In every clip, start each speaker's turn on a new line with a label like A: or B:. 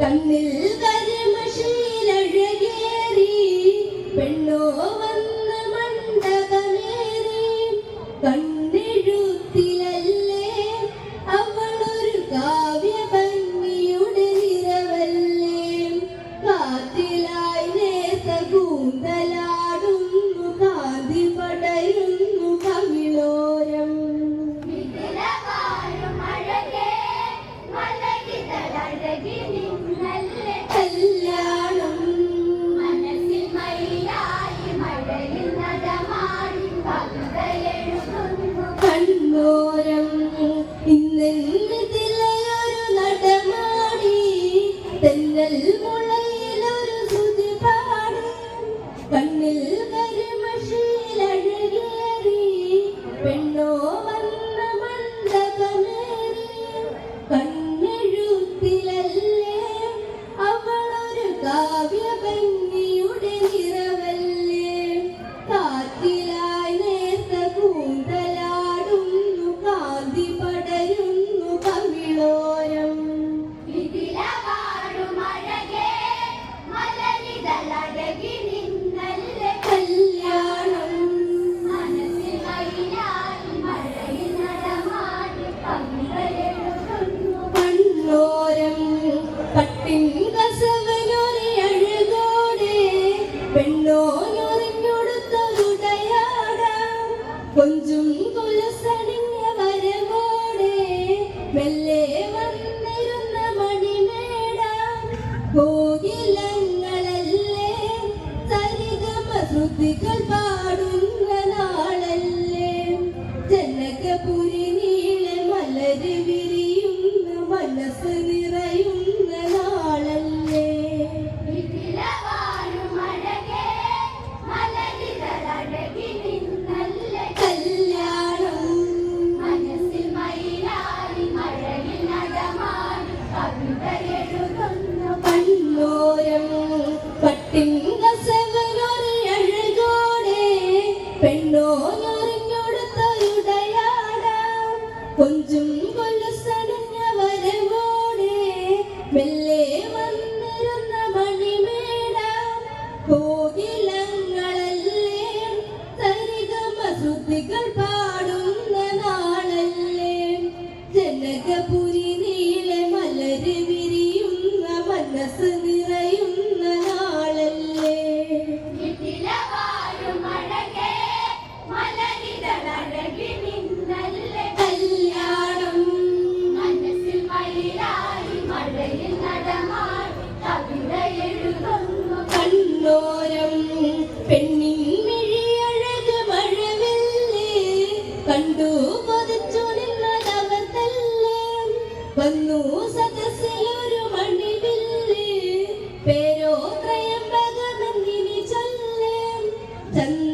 A: കണ്ണിൽ കരിമശീലഴകേറി പെണ്ണോ പുരി ಚಂದ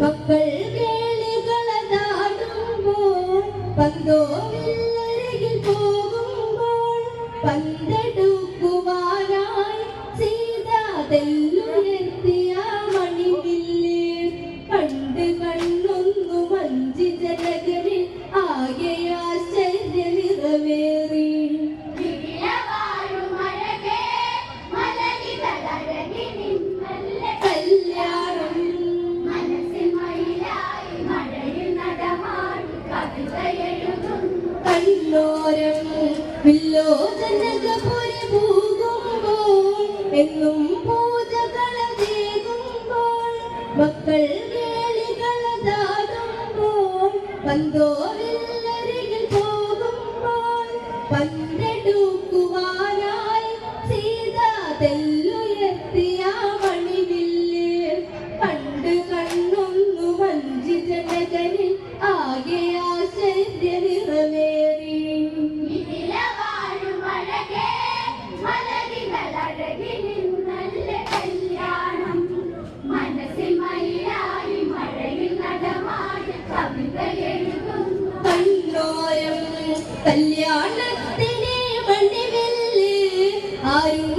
A: Nothing. മകൾ വേളികളതാകുമ്പോൾ പന്തോരിൽ പോകുമ്പോൾ പന്തെടുക്കുവാനായി സീതാതെല്ലാം armário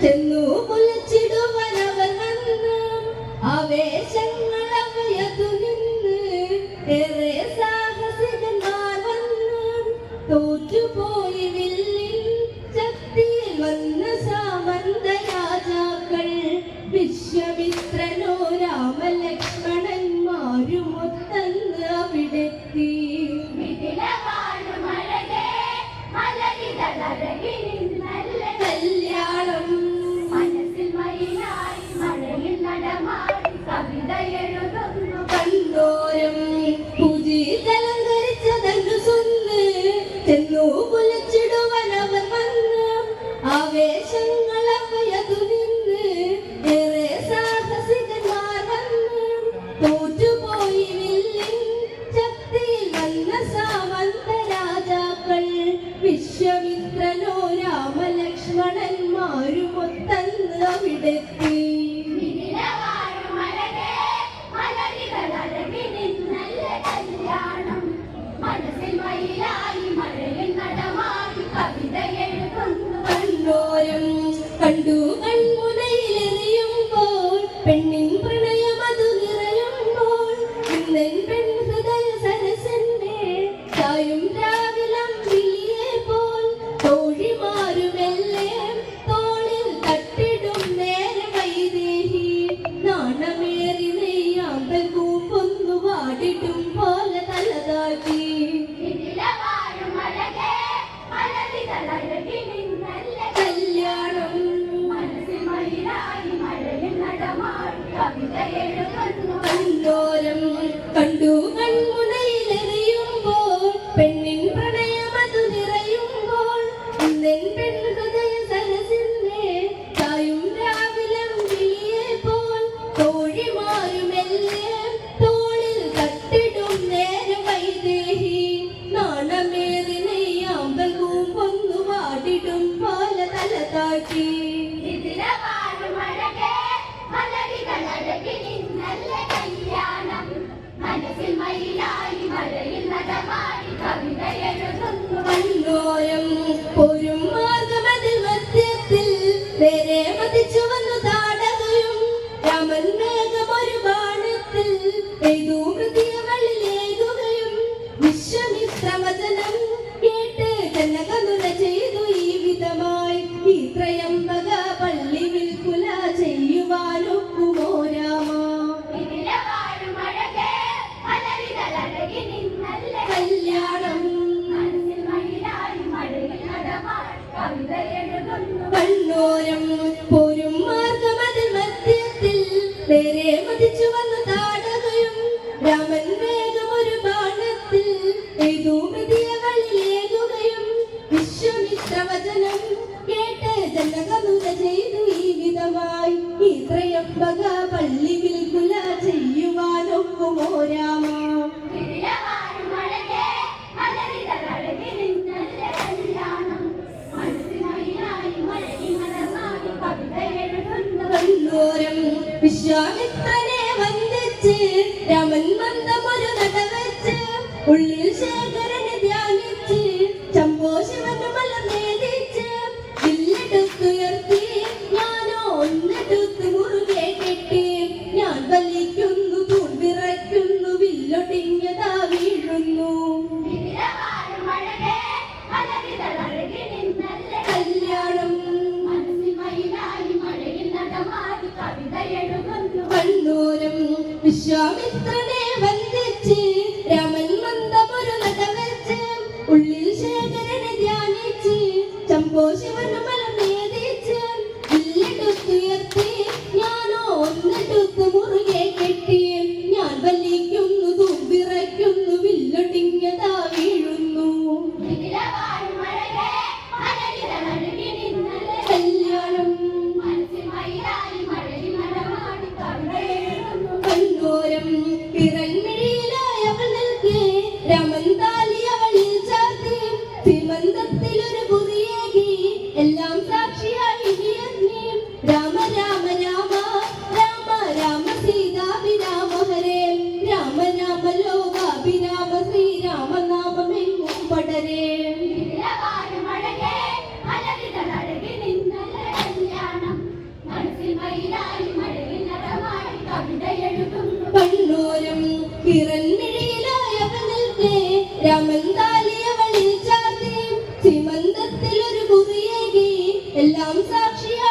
A: tell ലക്ഷ്മണന്മാരുമൊത്തന്ന് അവിടെത്തി.
B: நடமாடி கவிதை எழுதும்
A: வல்லோயம் Yeah. she